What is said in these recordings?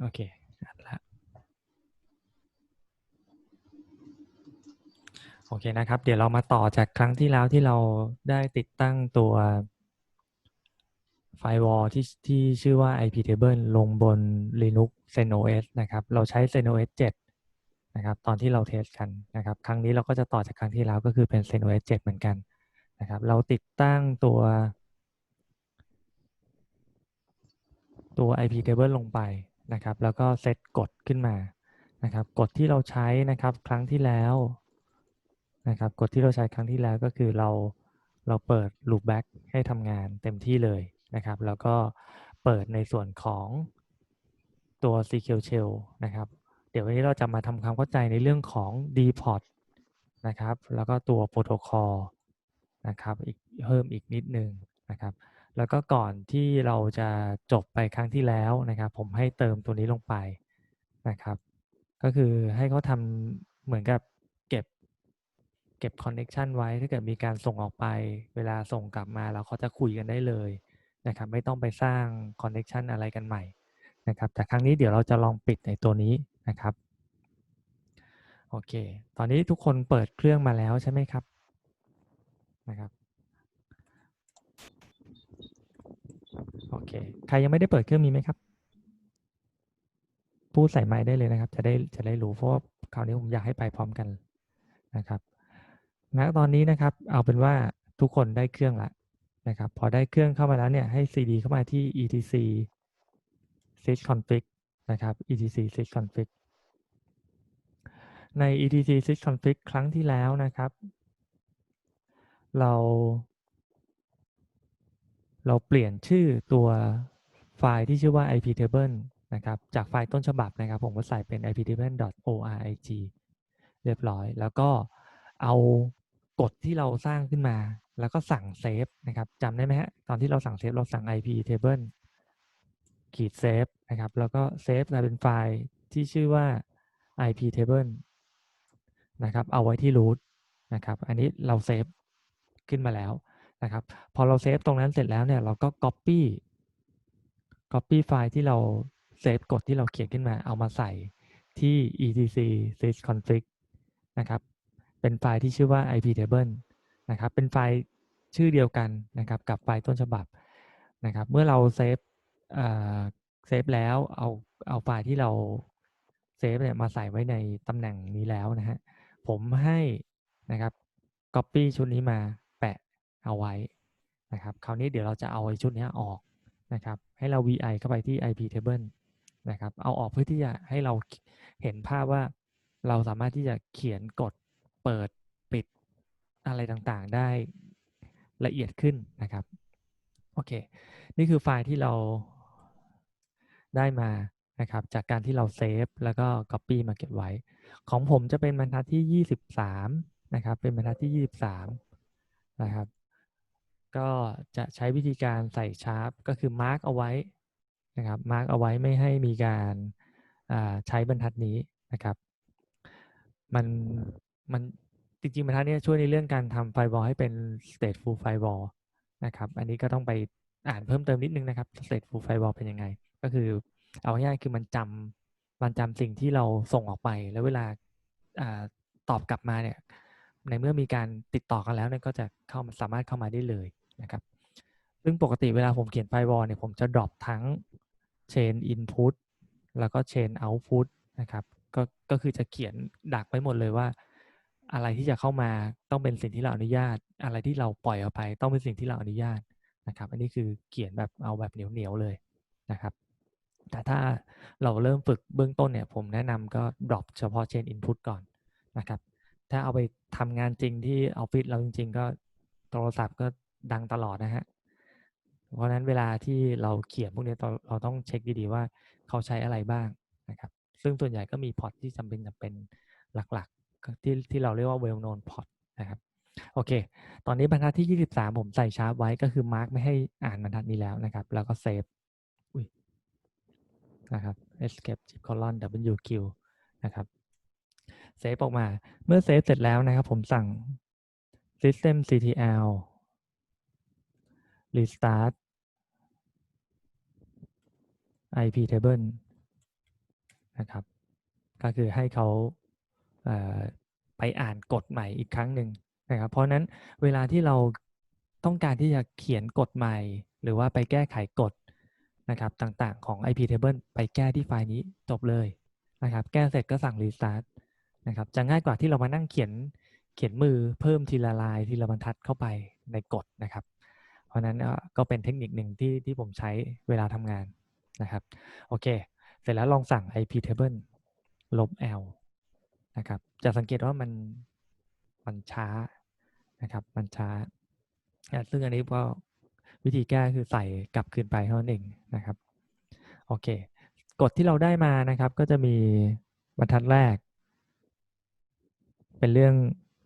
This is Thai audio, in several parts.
โอเคอัดละโอเคนะครับ เดี๋ยวเรามาต่อจากครั้งที่แล้วที่เราได้ติดตั้งตัวไฟวอลที่ที่ชื่อว่า IP Table ลงบน Linux ZenOS นะครับ เราใช้ ZenOS 7 นะครับ ตอนที่เราเทสกันนะครับ ครั้งนี้เราก็จะต่อจากครั้งที่แล้วก็คือเป็น ZenOS 7 เหมือนกันนะครับ เราติดตั้งตัว ตัว IP Table ลงไป นะครับ แล้วก็เซตกฎขึ้นมานะครับกฎที่เราใช้นะครับครั้งที่แล้วนะครับกฎที่เราใช้ครั้งที่แล้วก็คือเราเราเปิด loopback ให้ทำงานเต็มที่เลยนะครับ แล้วก็เปิดในส่วนของตัว SQL Shell นะครับ เดี๋ยววันนี้เราจะมาทำความเข้าใจในเรื่องของ dport นะครับ แล้วก็ตัวโปรโตคอลนะครับ อีกเพิ่มอีกนิดนึงนะครับ แล้วก็ก่อนที่เราจะจบไปครั้งที่แล้วนะครับ ผมให้เติมตัวนี้ลงไปนะครับ ก็คือให้เขาทำเหมือนกับเก็บเก็บคอนเน็ชันไว้ถ้าเกิดมีการส่งออกไป เวลาส่งกลับมาแล้วเขาจะคุยกันได้เลยนะครับ ไม่ต้องไปสร้างคอนเน็ชันอะไรกันใหม่นะครับ แต่ครั้งนี้เดี๋ยวเราจะลองปิดในตัวนี้นะครับโอเค ตอนนี้ทุกคนเปิดเครื่องมาแล้วใช่ไหมครับนะครับ โอ เค ใครยังไม่ได้เปิดเครื่องมีไหมครับ พูดใส่ไมค์ได้เลยนะครับ จะได้จะได้รู้เพราะคราวนี้ผมอยากให้ไปพร้อมกันนะครับณตอนนี้นะครับ เอาเป็นว่าทุกคนได้เครื่องละนะครับ พอได้เครื่องเข้ามาแล้วเนี่ยให้ cd เข้ามาที่ etc sysconfig นะครับ etc sysconfig ใน etc sysconfig ครั้งที่แล้วนะครับ เรา เราเปลี่ยนชื่อตัวไฟล์ที่ชื่อว่า iptable นะครับ จากไฟล์ต้นฉบับนะครับ ผมก็ใส่เป็น iptable.org เรียบร้อย แล้วก็เอากฎที่เราสร้างขึ้นมา แล้วก็สั่งเซฟนะครับจำได้ไหมฮะ ตอนที่เราสั่งเซฟเราสั่ง iptable ขีดเซฟนะครับ แล้วก็เซฟกลายเป็นไฟล์ที่ชื่อว่า iptable นะครับ เอาไว้ที่ root นะครับ อันนี้เราเซฟขึ้นมาแล้ว นะครับ พอเราเซฟตรงนั้นเสร็จแล้วเนี่ยเราก็ copy copy ไฟล์ที่เราเซฟกฎที่เราเขียนขึ้นมาเอามาใส่ที่ etc sysconfig นะครับ เป็นไฟล์ที่ชื่อว่า iptable นะครับ เป็นไฟล์ชื่อเดียวกันนะครับกับไฟล์ต้นฉบับนะครับ เมื่อเราเซฟเซฟแล้วเอาเอาไฟล์ที่เราเซฟเนี่ยมาใส่ไว้ในตำแหน่งนี้แล้วนะฮะ ผมให้นะครับ copy ชุดนี้มา เอาไว้นะครับ คราวนี้เดี๋ยวเราจะเอาไอ้ชุดนี้ออกนะครับ ให้เรา vi เข้าไปที่ ip table นะครับ เอาออกเพื่อที่จะให้เราเห็นภาพว่าเราสามารถที่จะเขียนกดเปิดปิดอะไรต่างๆ ได้ละเอียดขึ้นนะครับ โอเค นี่คือไฟล์ที่เราได้มานะครับ จากการที่เราเซฟแล้วก็ Copy มาเก็บไว้ ของผมจะเป็นบรรทัดที่ 23 นะครับ เป็นบรรทัดที่ 23 นะครับ ก็จะใช้วิธีการใส่ชาร์ปก็คือมาร์กเอาไว้นะครับมาร์กเอาไว้ไม่ให้มีการใช้บรรทัดนี้นะครับ มันมันจริงๆบรรทัดนี้ช่วยในเรื่องการทำไฟวอลให้เป็น stateful firewall นะครับ อันนี้ก็ต้องไปอ่านเพิ่มเติมนิดนึงนะครับ stateful firewall เป็นยังไง ก็คือเอาง่ายๆคือมันจำมันจำสิ่งที่เราส่งออกไป แล้วเวลาอตอบกลับมาเนี่ยในเมื่อมีการติดต่อกันแล้วเนี่ยก็จะเข้ามาสามารถเข้ามาได้เลย นะครับซึ่งปกติเวลาผมเขียนไฟวอลเนี่ยผมจะ drop ทั้ง chain input แล้วก็ chain output นะครับก็ก็คือจะเขียนดักไว้หมดเลยว่า อะไรที่จะเข้ามาต้องเป็นสิ่งที่เราอนุญาต อะไรที่เราปล่อยออกไปต้องเป็นสิ่งที่เราอนุญาตนะครับ อันนี้คือเขียนแบบเอาแบบเหนียวๆเลยนะครับ แต่ถ้าเราเริ่มฝึกเบื้องต้นเนี่ย ผมแนะนำก็ drop เฉพาะ chain input ก่อนนะครับ ถ้าเอาไปทำงานจริงที่ออฟฟิศเราจริง ๆ ก็โทรศัพท์ก็ ดังตลอดนะฮะ เพราะนั้นเวลาที่เราเขียนพวกนี้เราต้องเช็คดีๆว่าเขาใช้อะไรบ้างนะครับ ซึ่งส่วนใหญ่ก็มีพอร์ตที่จำเป็นจำเป็นหลักๆ ที่ที่เราเรียกว่า well known port นะครับ โอเค ตอนนี้บรรทัดที่ 23 ผมใส่ชาร์ปไว้ก็คือมาร์กไม่ให้อ่านบรรทัดนี้แล้วนะครับ แล้วก็เซฟอุ้ยนะครับ escape colon wq นะครับเซฟออกมา เมื่อเซฟเสร็จแล้วนะครับ ผมสั่ง system ctl restart ip table นะครับ ก็คือให้เขาเอ่อไปอ่านกฎใหม่อีกครั้งหนึ่งนะครับ เพราะฉะนั้นเวลาที่เราต้องการที่จะเขียนกฎใหม่ หรือว่าไปแก้ไขกฎนะครับต่างๆของ IP table ไปแก้ที่ไฟล์นี้จบเลยนะครับ แก้เสร็จก็สั่ง restart นะครับ จะง่ายกว่าที่เรามานั่งเขียนเขียนมือเพิ่มทีละลายทีละบรรทัดเข้าไปในกฎนะครับ เพราะนั้นก็เป็นเทคนิคหนึ่งที่ที่ผมใช้เวลาทำงานนะครับโอเค เสร็จแล้วลองสั่ง IP table ลบ L นะครับ จะสังเกตว่ามันมันช้านะครับ มันช้า ซึ่งอันนี้ก็วิธีแก้คือใส่กลับคืนไปเท่านั้นเองนะครับ โอเค กฎที่เราได้มานะครับ ก็จะมีบรรทัดแรก เป็นเรื่อง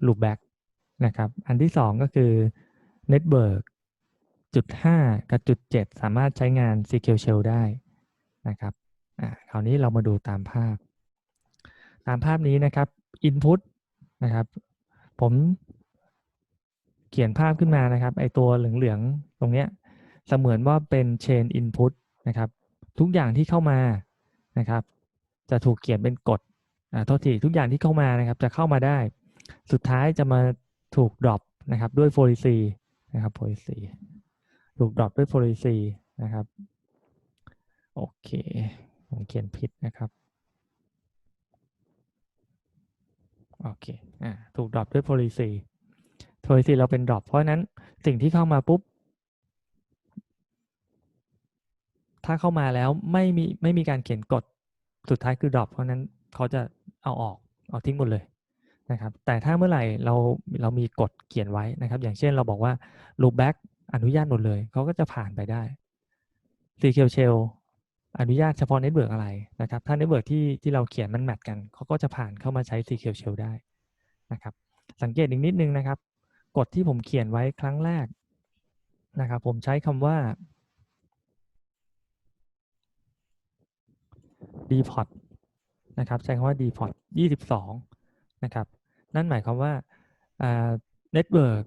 loopback นะครับ อันที่สองก็คือ network จุดห้ากับจุดเจ็ดสามารถใช้งาน SQL Shell ได้นะครับอ่าคราวนี้เรามาดูตามภาพ ตามภาพนี้นะครับ input นะครับ ผมเขียนภาพขึ้นมานะครับไอตัวเหลืองๆตรงเนี้ยเสมือนว่าเป็น chain input นะครับ ทุกอย่างที่เข้ามานะครับ จะถูกเขียนเป็นกฎอ่าโทษทีทุกอย่างที่เข้ามานะครับ จะเข้ามาได้ สุดท้ายจะมาถูก drop นะครับด้วย policy นะครับ policy ถูก drop ด้วย policy นะครับ โอเค ผมเขียนผิดนะครับ โอเค อ่า ถูก drop ด้วย policy policy เราเป็น drop เพราะนั้นสิ่งที่เข้ามาปุ๊บ ถ้าเข้ามาแล้วไม่มีไม่มีการเขียนกฎสุดท้ายคือ drop เพราะฉะนั้นเขาจะเอาออกเอาทิ้งหมดเลยนะครับ แต่ถ้าเมื่อไหร่เราเรามีกฎเขียนไว้นะครับ อย่างเช่นเราบอกว่า loopback อนุญาตหมดเลย เขาก็จะผ่านไปได้ SQL Shell อนุญาตเฉพาะเน็ตเวิร์กอะไรนะครับ ถ้าเน็ตเวิร์กที่ที่เราเขียนมันแมทกัน เขาก็จะผ่านเข้ามาใช้ SQL Shell ได้นะครับ สังเกตอีกนิดนึงนะครับ กฎที่ผมเขียนไว้ครั้งแรกนะครับ ผมใช้คำว่า dport นะครับ ใช้คำว่า dport 22 นะครับ นั่นหมายความว่าเน็ตเวิร์ก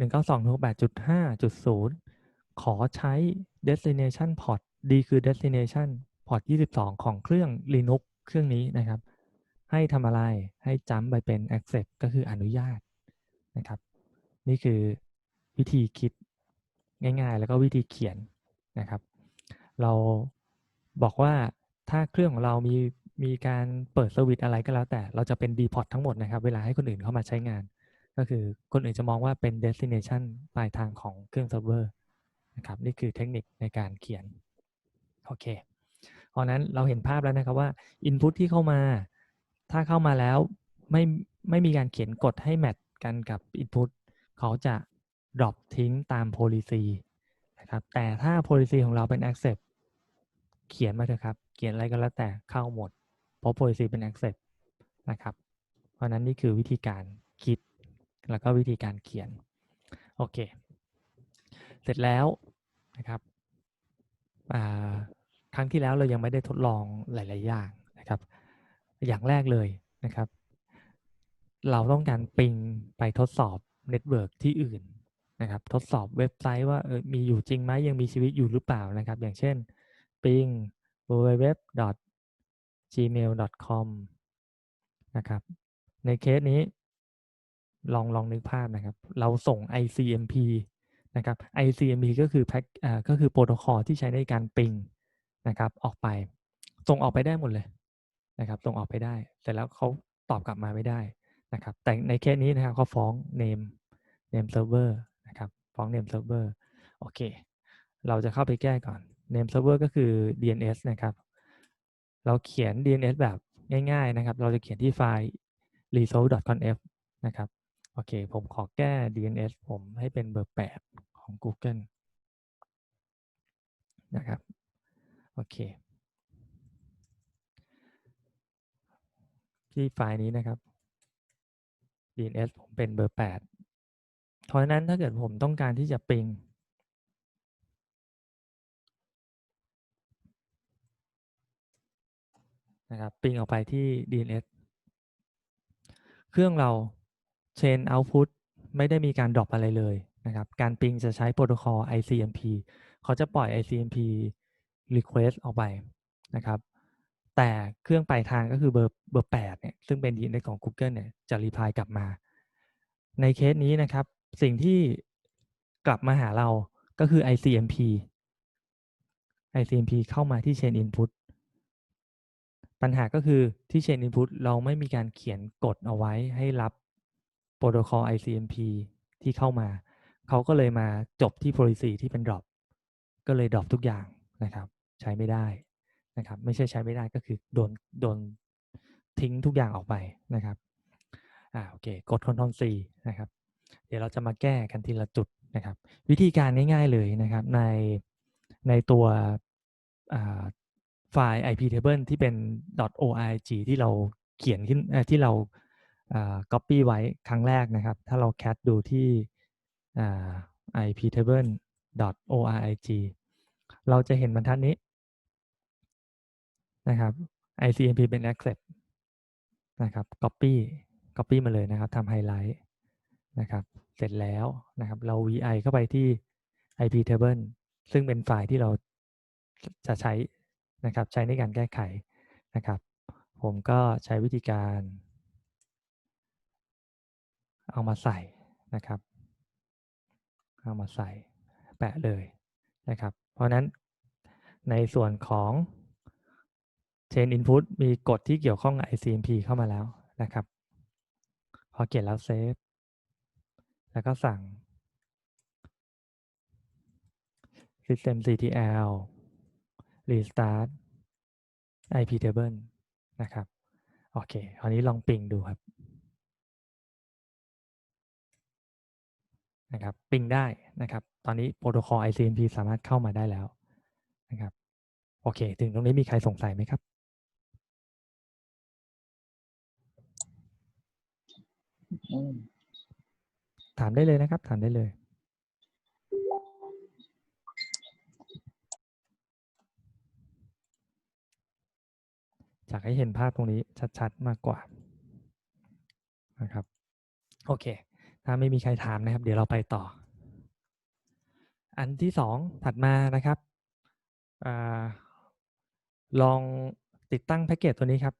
192.8.5.0 ขอใช้ destination port D คือ destination port 22 ของเครื่อง Linux เครื่องนี้นะครับ ให้ทำอะไรให้จำไปเป็น accept ก็คืออนุญาตนะครับ นี่คือวิธีคิดง่ายๆ แล้วก็วิธีเขียนนะครับ เราบอกว่าถ้าเครื่องของเรามีมีการเปิดสวิตอะไรก็แล้วแต่เราจะเป็น deport ทั้งหมดนะครับ เวลาให้คนอื่นเข้ามาใช้งาน ก็คือคนอื่นจะมองว่าเป็น destination ปลายทางของเครื่องเซิร์ฟเวอร์นะครับนี่คือเทคนิคในการเขียนโอเคเพราะนั้นเราเห็นภาพแล้วนะครับว่า Input ที่เข้ามา ถ้าเข้ามาแล้วไม่ไม่มีการเขียนกฎให้แมทกันกับ Input เขาจะ drop ทิ้งตาม policy นะครับแต่ถ้า policy ของเราเป็น accept เขียนมาเถอะครับ เขียนอะไรก็แล้วแต่เข้าหมด เพราะ policy เป็น accept นะครับ เพราะนั้นนี่คือวิธีการ แล้วก็วิธีการเขียน โอเค เสร็จแล้วนะครับครั้งที่แล้วเรายังไม่ได้ทดลองหลาย ๆ อย่างนะครับ อย่างแรกเลยนะครับ เราต้องการปิงไปทดสอบเน็ตเวิร์กที่อื่นนะครับ ทดสอบเว็บไซต์ว่าเออมีอยู่จริงไหมยังมีชีวิตอยู่หรือเปล่านะครับ อย่างเช่น ping www.gmail.com นะครับ ในเคสนี้ ลองลองนึกภาพนะครับ เราส่ง ICMP นะครับ ICMP ก็คือแพ็กอ่าก็คือโปรโตคอลที่ใช้ในการปิงนะครับออกไป ส่งออกไปได้หมดเลยนะครับ ส่งออกไปได้ แต่แล้วเขาตอบกลับมาไม่ได้นะครับ แต่ในเคสนี้นะครับเขาฟ้อง name name server นะครับฟ้อง name server โอเค เราจะเข้าไปแก้ก่อน name server ก็คือ DNS นะครับ เราเขียน DNS แบบง่ายๆนะครับ เราจะเขียนที่ไฟล์ result.conf นะครับ โอเค ผมขอแก้ DNS ผมให้เป็นเบอร์ 8 ของ Google นะครับ โอเค ที่ไฟล์นี้นะครับ DNS ผมเป็นเบอร์ 8 เพราะนั้นถ้าเกิดผมต้องการที่จะปิงนะครับปิงออกไปที่ DNS เครื่องเรา chain output ไม่ได้มีการดรอปอะไรเลยนะครับ การปิงจะใช้โปรโตคอล ICMP เขาจะปล่อย ICMP request ออกไปนะครับ แต่เครื่องปลายทางก็คือเบอร์เบอร์แปดเนี่ยซึ่งเป็นดีในของ Google เนี่ยจะรีพลายกลับมา ในเคสนี้นะครับ สิ่งที่กลับมาหาเราก็คือ ICMP ICMP เข้ามาที่ Chain Input ปัญหาก็คือที่ Chain Input เราไม่มีการเขียนกฎเอาไว้ให้รับ โปรโตคอล ICMP ที่เข้ามา เขาก็เลยมาจบที่ policy ที่เป็น drop ก็เลย drop ทุกอย่างนะครับ ใช้ไม่ได้นะครับ ไม่ใช่ใช้ไม่ได้ก็คือโดนโดนทิ้งทุกอย่างออกไปนะครับอ่าโอเค กด Ctrl C นะครับ เดี๋ยวเราจะมาแก้กันทีละจุดนะครับ วิธีการง่ายๆเลยนะครับ ในในตัวไฟล์ IP table ที่เป็น .org ที่เราเขียนขึ้นที่เรา อ่า copy ไว้ครั้งแรกนะครับ ถ้าเรา cat ดูที่ IP table .org เราจะเห็นบรรทัดนี้นะครับ ICMP เป็น accept นะครับ copy copy มาเลยนะครับทำไฮไลท์นะครับ เสร็จแล้วนะครับ เรา vi เข้าไปที่ ip table ซึ่งเป็นไฟล์ที่เราจะใช้นะครับ ใช้ในการแก้ไขนะครับ ผมก็ใช้วิธีการ เอามาใส่นะครับ เอามาใส่แปะเลยนะครับ เพราะนั้นในส่วนของ Chain Input มีกฎที่เกี่ยวข้องกับ ICMP เข้ามาแล้วนะครับ พอเขียนแล้วเซฟ แล้วก็สั่ง systemctl restart ip table นะครับ โอเคคราวนี้ลองปิงดูครับ นะครับปิงได้นะครับ ตอนนี้โปรโตคอล ICMP สามารถเข้ามาได้แล้วนะครับโอเค ถึงตรงนี้มีใครสงสัยไหมครับ ถามได้เลยนะครับ ถามได้เลย อยากให้เห็นภาพตรงนี้ชัดๆมากกว่านะครับ โอเค ถ้าไม่มีใครถามนะครับ เดี๋ยวเราไปต่อ อันที่สองถัดมานะครับอลองติดตั้งแพ็กเกจตัวนี้ครับ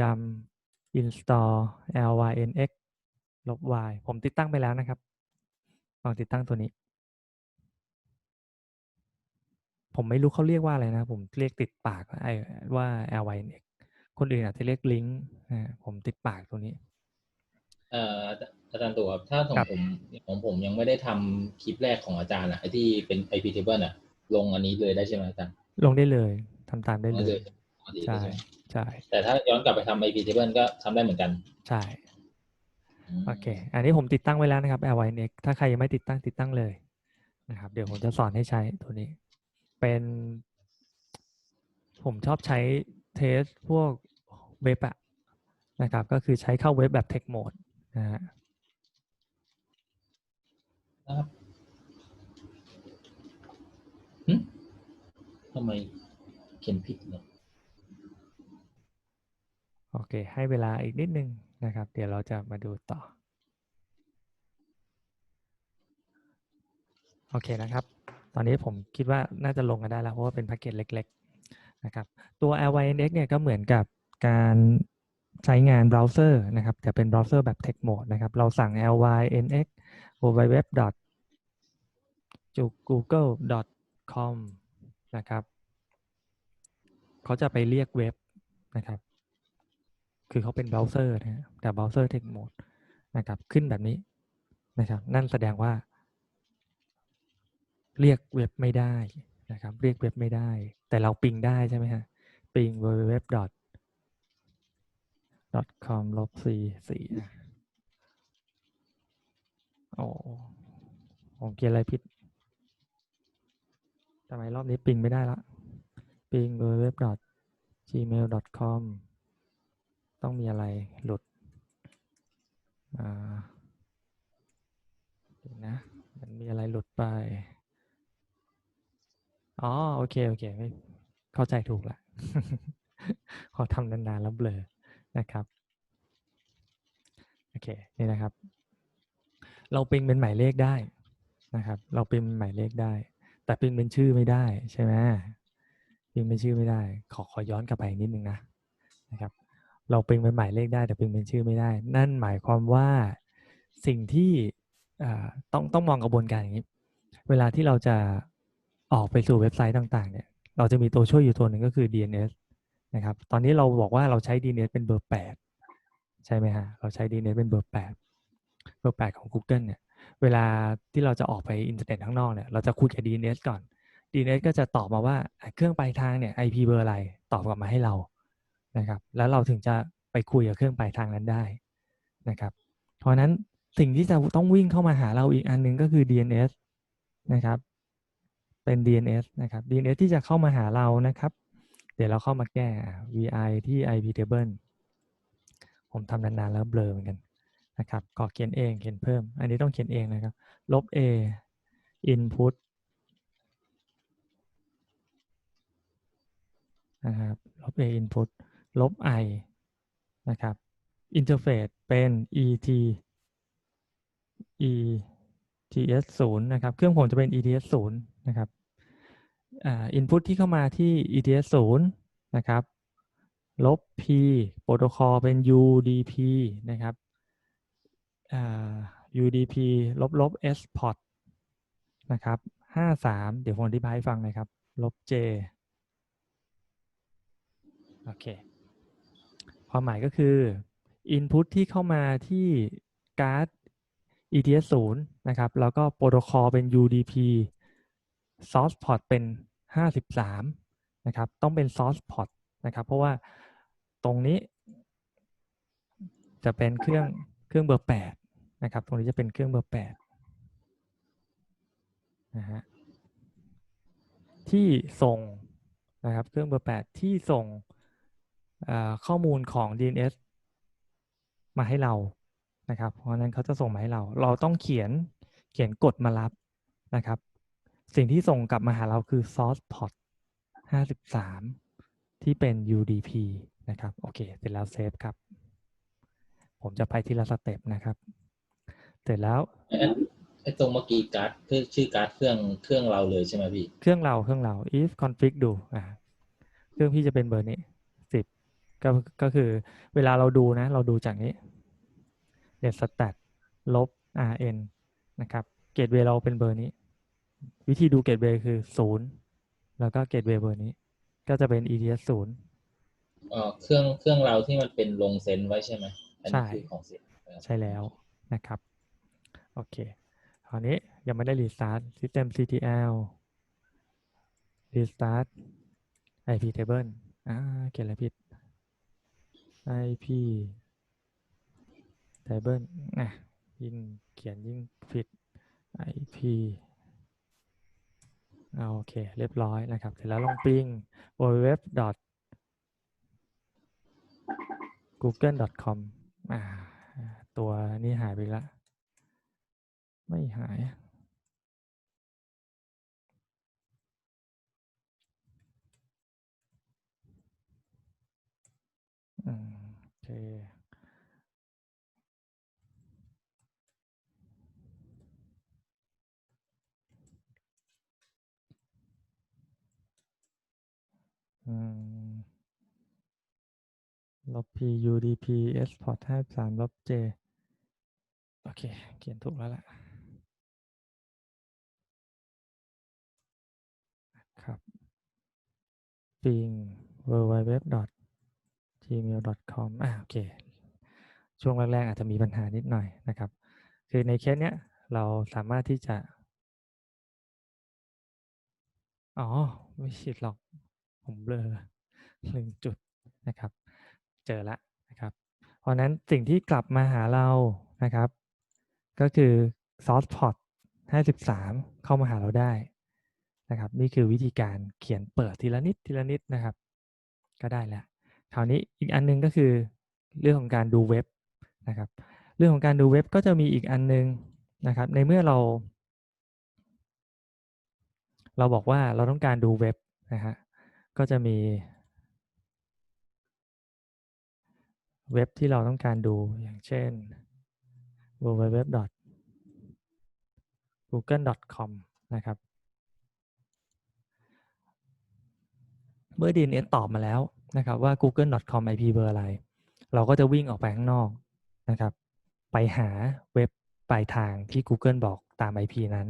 ยำ install lynx ลบ y ผมติดตั้งไปแล้วนะครับ ลองติดตั้งตัวนี้ ผมไม่รู้เขาเรียกว่าอะไรนะ ผมเรียกติดปากไอ้ว่า lynx คนอื่นอาจจะเรียกลิงก์ผมติดปากตัวนี้ เอ่อ อาจารย์ตัวครับถ้าของครับผมของผมยังไม่ได้ทำคลิปแรกของอาจารย์อะไอที่เป็น IP table อะลงอันนี้เลยได้ใช่ไหมอาจารย์ ลงได้เลยทำตามได้เลยปกติใช่ใช่ไหมใช่แต่ถ้าย้อนกลับไปทำ IP table ก็ทำได้เหมือนกัน ใช่มโอเค อันนี้ผมติดตั้งไว้แล้วนะครับ lynx ถ้าใครยังไม่ติดตั้งติดตั้งเลยนะครับ เดี๋ยวผมจะสอนให้ใช้ตัวนี้ เป็น ผมชอบใช้เทสพวกเว็บอะนะครับ ก็คือใช้เข้าเว็บแบบ Tech Mode นะฮะ ครับหึทำไมเขียนผิดเนี่ยโอเค ให้เวลาอีกนิดนึงนะครับ เดี๋ยวเราจะมาดูต่อ โอเคนะครับ ตอนนี้ผมคิดว่าน่าจะลงกันได้แล้ว เพราะว่าเป็นแพ็กเกจเล็ก ๆ นะครับ ตัว lynx เนี่ยก็เหมือนกับการใช้งานเบราว์เซอร์นะครับแต่เป็นเบราว์เซอร์แบบ Tech Mode นะครับ เราสั่ง lynx com นะครับเขาจะไปเรียกเว็บนะครับ คือเขาเป็นเบราว์เซอร์นะฮะแต่เบราว์เซอร์ Tech Mode นะครับ ขึ้นแบบนี้นะครับ นั่นแสดงว่า เรียกเว็บไม่ได้นะครับ เรียกเว็บไม่ได้ แต่เราปิงได้ใช่ไหมฮะ ปิง www com ลบสี่สี่ โอ้ผมเขียนอะไรผิดทำไมรอบนี้ปิงไม่ได้ละปิง www gmail com ต้องมีอะไรหลุดอ่าเดี๋ยวนะมันมีอะไรหลุดไป อ๋อ โอเค โอเค ไม่เข้าใจถูกละขอทำนานๆแล้วเบลอนะครับ โอเค นี่นะครับ เราปิงเป็นหมายเลขได้นะครับ เราปิงเป็นหมายเลขได้ แต่ปิงเป็นชื่อไม่ได้ใช่ไหมปิงเป็นชื่อไม่ได้ ขอขอย้อนกลับไปนิดนึงนะนะครับ เราปิงเป็นหมายเลขได้แต่ปิงเป็นชื่อไม่ได้ นั่นหมายความว่าสิ่งที่อ่าต้องต้องมองกระบวนการอย่างนี้ เวลาที่เราจะออกไปสู่เว็บไซต์ต่าง ๆ เนี่ย เราจะมีตัวช่วยอยู่ตัวหนึ่งก็คือ DNS นะครับ ตอนนี้เราบอกว่าเราใช้ DNS เป็นเบอร์ 8 ใช่ไหมฮะ เราใช้ DNS เป็นเบอร์ 8 เบอร์8ของ Google เนี่ยเวลาที่เราจะออกไปอินเทอร์เน็ตข้างนอกเนี่ยเราจะคุยกับ DNS ก่อน DNS ก็จะตอบมาว่าเครื่องปลายทางเนี่ย IP เบอร์อะไรตอบกลับมาให้เรานะครับแล้วเราถึงจะไปคุยกับเครื่องปลายทางนั้นได้นะครับเพราะนั้นสิ่งที่จะต้องวิ่งเข้ามาหาเราอีกอันหนึงก็คือ DNS นะครับ เป็น DNS นะครับ DNS ที่จะเข้ามาหาเรานะครับ เดี๋ยวเราเข้ามาแก้ VI ที่ IP table ผมทำนานๆแล้วเบลอเหมือนกัน นะครับขอเขียนเองเขียนเพิ่ม อันนี้ต้องเขียนเองนะครับ ลบ A input นะครับ ลบ A input ลบ I นะครับ interface เป็น ET ETS 0นะครับ เครื่องผมจะเป็น ETS 0นะครับอ่า input ที่เข้ามาที่ ETS 0นะครับ ลบ P โปรโตคอลเป็น UDP นะครับ UDP ลบลบ S port นะครับ53เดี๋ยวผมอธิบายให้ฟังนะครับ ลบ J โอเค ความหมายก็คือ Input ที่เข้ามาที่การ์ด ETS 0นะครับ แล้วก็โปรโตคอลเป็น UDP Source port เป็น 53 นะครับ ต้องเป็น Source port นะครับ เพราะว่าตรงนี้ จะเป็นเครื่องเครื่องเบอร์ 8 นะครับ ตรงนี้จะเป็นเครื่องเบอร์8นะฮะที่ส่งนะครับ เครื่องเบอร์ 8 ที่ส่งข้อมูลของ DNS มาให้เรานะครับ เพราะฉะนั้นเขาจะส่งมาให้เรา เราต้องเขียนเขียนกฎมารับนะครับ สิ่งที่ส่งกลับมาหาเราคือ source port 53 ที่เป็น UDP นะครับ โอเค เสร็จแล้วเซฟครับ ผมจะไปทีละสเต็ปนะครับ ร็จแล้วไอ้อันไอ้ตรงเมื่อกี้การ์ดคือชื่อการ์ดเครื่องเครื่องเราเลยใช่ไหมพี่ เครื่องเราเครื่องเรา if config ดูอ่าเครื่องพี่จะเป็นเบอร์นี้สิบก็ก็คือเวลาเราดูนะ เราดูจากนี้ net stat ลบ rn นะครับเกตเวเราเป็นเบอร์นี้ วิธีดูเกตเวคือศูนย์แล้วก็เกตเวเบอร์นี้ ก็จะเป็น ets ศูนย์เอ่อเครื่องเครื่องเราที่มันเป็นลงเซนไว้ใช่ไหมอันใช่นี้คือของเสียนะครับใช่แล้วนะครับ โอเคคราวนี้ยังไม่ได้ restart system ctl restart ip table อ่าเขียนอะไรผิด ip table อะยิ่งเขียนยิ่งผิด ip อ่าโอเค เรียบร้อยนะครับ เสร็จแล้วลองปิง www google.com อ่าตัวนี้หายไปแล้ว ไม่หายอืมโอเคอืมลบ p udp s port ห้าสามลบ j โอเค เขียนถูกแล้วล่ะ ครับ ping www gmail com อ่าโอเค ช่วงแรกๆอาจจะมีปัญหานิดหน่อยนะครับ คือในเคสเนี้ยเราสามารถที่จะ อ๋อ ไม่ผิดหรอก ผมเบลอหนึ่งจุดนะครับ เจอละนะครับ เพราะฉะนั้นสิ่งที่กลับมาหาเรานะครับ ก็คือ source port 53 เข้ามาหาเราได้ นะครับนี่คือวิธีการเขียนเปิดทีละนิดทีละนิดนะครับ ก็ได้แล้วคราวนี้อีกอันหนึงก็คือเรื่องของการดูเว็บนะครับ เรื่องของการดูเว็บก็จะมีอีกอันหนึงนะครับ ในเมื่อเรา เราบอกว่าเราต้องการดูเว็บนะฮะก็จะมีเว็บที่เราต้องการดูอย่างเช่น www.google.com นะครับ เมื่อ DNS ตอบมาแล้วนะครับว่า google.com IP เบอร์อะไร เราก็จะวิ่งออกไปข้างนอกนะครับ ไปหาเว็บปลายทางที่ Google บอกตาม IP นั้น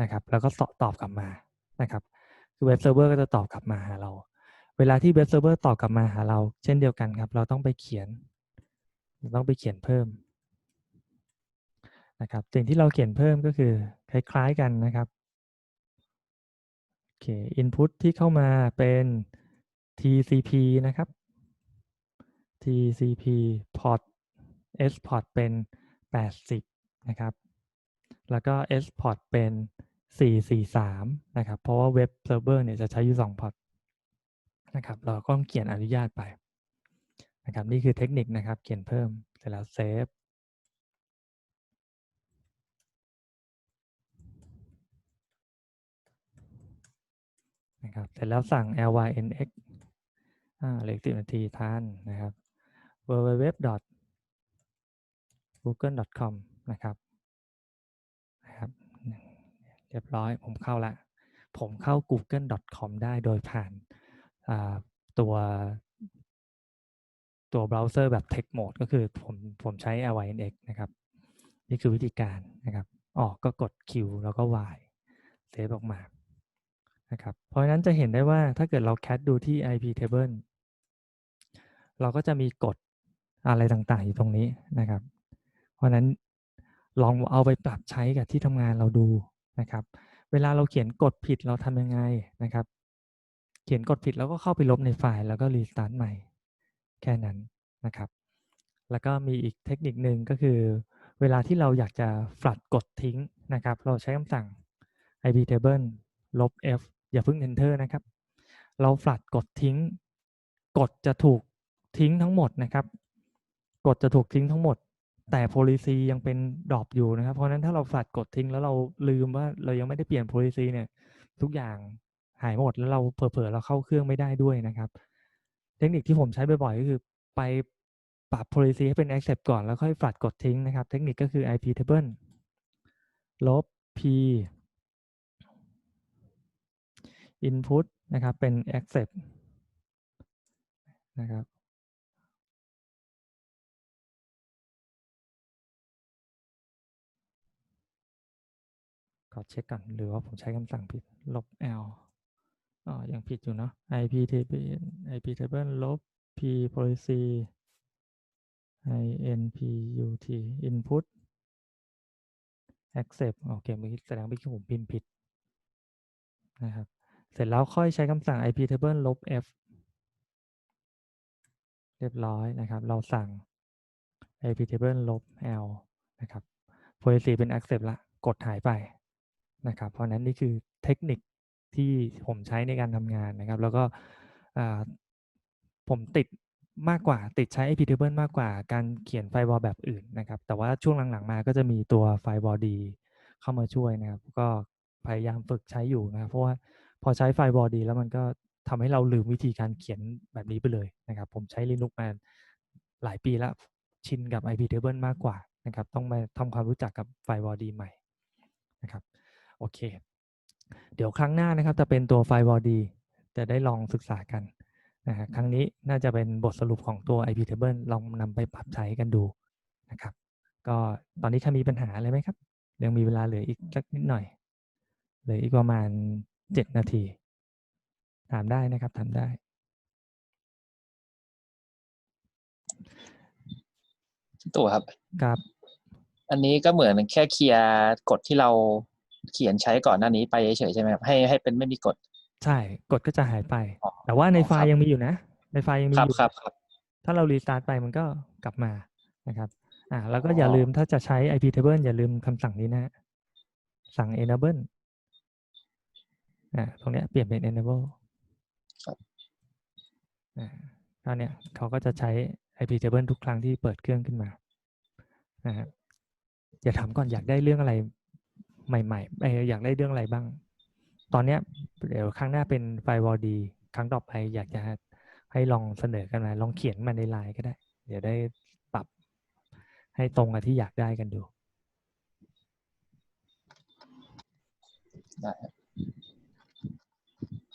นะครับ แล้วก็ตอบกลับมานะครับคือเว็บเซิร์ฟเวอร์ก็จะตอบกลับมาหาเรา เวลาที่เว็บเซิร์ฟเวอร์ตอบกลับมาหาเรา เช่นเดียวกันครับ เราต้องไปเขียน ต้องไปเขียนเพิ่มนะครับสิ่งที่เราเขียนเพิ่มก็คือคล้าย ๆกันนะครับโอเค input ที่เข้ามาเป็น TCP นะครับ TCP port S port เป็น 80 นะครับ แล้วก็ S port เป็น 443 นะครับ เพราะว่าเว็บเซิร์ฟเวอร์เนี่ยจะใช้อยู่ 2 พอร์ตนะครับ เราก็ต้องเขียนอนุญาตไปนะครับ นี่คือเทคนิคนะครับ เขียนเพิ่ม เสร็จแล้วเซฟ นะครับ เสร็จแล้วสั่ง lynx เหลือสิบนาทีทันนะครับ www google.com นะครับนะครับเรียบร้อยผมเข้าละ ผมเข้า google.com ได้โดยผ่านอ่าตัวตัวเบราว์เซอร์แบบ text mode ก็คือผมผมใช้ lynx นะครับ นี่คือวิธีการนะครับ ออกก็กด Q แล้วก็ Y เซฟออกมานะครับเพราะฉะนั้นจะเห็นได้ว่าถ้าเกิดเราแค t ดูที่ IP table เราก็จะมีกฎอะไรต่างๆอยู่ตรงนี้นะครับ เพราะนั้นลองเอาไปปรับใช้กับที่ทำงานเราดูนะครับ เวลาเราเขียนกฎผิดเราทำยังไงนะครับ เขียนกฎผิดแล้วก็เข้าไปลบในไฟล์แล้วก็รีสตาร์ทใหม่ แค่นั้นนะครับ แล้วก็มีอีกเทคนิคหนึ่งก็คือ เวลาที่เราอยากจะฟลัดกดทิ้งนะครับ เราใช้คำสั่ง iptable ลบ f อย่าเพิ่ง enter นะครับ เราฟลัดกดทิ้งกฎจะถูก ทิ้งทั้งหมดนะครับ กฎจะถูกทิ้งทั้งหมด แต่ policy ยังเป็นดรอปอยู่นะครับ เพราะฉะนั้นถ้าเราฟลัดกดทิ้งแล้วเราลืมว่าเรายังไม่ได้เปลี่ยน policy เนี่ย ทุกอย่างหายหมดแล้วเราเผลอๆเราเข้าเครื่องไม่ได้ด้วยนะครับ เทคนิคที่ผมใช้บ่อยๆก็คือไปปรับ policy ให้เป็น accept ก่อนแล้วค่อยฟลัดกดทิ้งนะครับ เทคนิคก็คือ ip table ลบ p input นะครับ เป็น accept นะครับ ขอเช็คก่อนหรือว่าผมใช้คำสั่งผิดลบ l อ๋อยังผิดอยู่เนาะ ip table ip table ลบ p policy input input accept โอเคเมื่อกี้แสดงว่าผมพิมพ์ผิดนะครับ เสร็จแล้วค่อยใช้คำสั่ง ip table ลบ f เรียบร้อยนะครับ เราสั่ง ip table ลบ l นะครับ policy เป็น accept ละ กดหายไป นะครับ เพราะนั้นนี่คือเทคนิคที่ผมใช้ในการทำงานนะครับ แล้วก็ผมติดมากกว่าติดใช้ ip table มากกว่าการเขียนไฟวอลแบบอื่นนะครับ แต่ว่าช่วงหลังๆมาก็จะมีตัวไฟวอลดีเข้ามาช่วยนะครับ ก็พยายามฝึกใช้อยู่นะครับ เพราะว่าพอใช้ไฟวอลดีแล้วมันก็ทำให้เราลืมวิธีการเขียนแบบนี้ไปเลยนะครับ ผมใช้ Linux มาหลายปีแล้วชินกับ ip table มากกว่านะครับ ต้องมาทำความรู้จักกับไฟวอลดีใหม่นะครับ โอเค เดี๋ยวครั้งหน้านะครับจะเป็นตัวไฟวอลดีจะได้ลองศึกษากันนะฮะครั้งนี้น่าจะเป็นบทสรุปของตัว ip table ลองนำไปปรับใช้กันดูนะครับ ก็ตอนนี้ใครมีปัญหาอะไรไหมครับ ยังมีเวลาเหลืออีกสักนิดหน่อยเหลืออีกประมาณเจ็ดนาที ถามได้นะครับถามได้ ตัวครับครับ อันนี้ก็เหมือนแค่เคลียร์กฎที่เรา เขียนใช้ก่อนหน้านี้ไปเฉยๆใช่ไหมครับให้ให้เป็นไม่มีกฎใช่กดก็จะหายไปอ๋อแต่ว่าในไฟครัล์บยังมีอยู่นะ ในไฟล์ยังมีครับอยู่ครับครับ ถ้าเรารีสตาร์ทไปมันก็กลับมานะครับอ่าแล้วก็อย่าอ๋อลืมถ้าจะใช้ ip table อย่าลืมคำสั่งนี้นะ สั่ง enable อ่าตรงเนี้ยเปลี่ยนเป็น enable ครับอ่าตอนเนี้ยเขาก็จะใช้ ip table ทุกครั้งที่เปิดเครื่องขึ้นมานะฮะอย่าถามก่อนอยากได้เรื่องอะไร ใหม่ๆเอออยากได้เรื่องอะไรบ้าง ตอนเนี้ยเดี๋ยวครั้งหน้าเป็นไฟวอลดีครั้งต่อไปอยากจะให้ลองเสนอกันมาลองเขียนมาในไลน์ก็ได้ เดี๋ยวได้ปรับให้ตรงกับที่อยากได้กันดูได้ครับ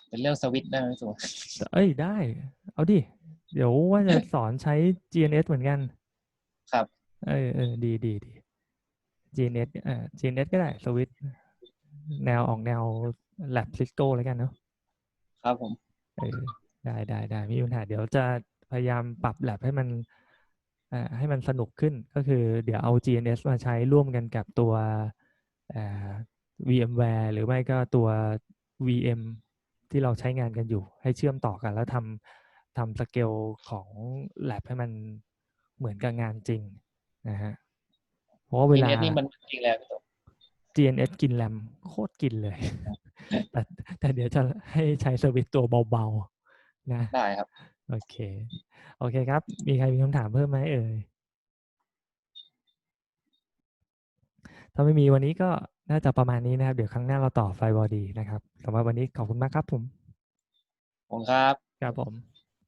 เป็นเรื่องสวิตช์ได้ไหมตัวเอ้ยได้ เอาดิ เดี๋ยวว่าจะสอนใช้ GNS เหมือนกัน ครับ เออเออดีดีดี GNS เอ่อ GNS ก็ได้สวิตแนวออกแนว Lab Cisco แล้วกันเนาะครับผมเออได้ได้ได้ไมมีปัญหาเดี๋ยวจะพยายามปรับ Lab ให้มันเอ่อให้มันสนุกขึ้นก็คือเดี๋ยวเอา GNS มาใช้ร่วมกันกับตัวเอ่อ VMware หรือไม่ก็ตัว VM ที่เราใช้งานกันอยู่ ให้เชื่อมต่อกันแล้วทำทำสเกลของ Lab ให้มันเหมือนกับงานจริงนะฮะเพ ราะว่าเวทีลานี้นี่มันจริงแล้วพี่ตุ๊ก GNS กินแรมโคตรกินเลย แต่แต่เดี๋ยวจะให้ใช้เซอร์วิสตัวเบาๆนะ ได้ครับ โอเค โอเคครับ มีใครมีคำถามเพิ่มไหมเอ่ย ถ้าไม่มีวันนี้ก็น่าจะประมาณนี้นะครับ เดี๋ยวครั้งหน้าเราต่อไฟบอดีนะครับสำหรับวันนี้ขอบคุณมากครับผมผมครับ ครับผม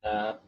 ครับ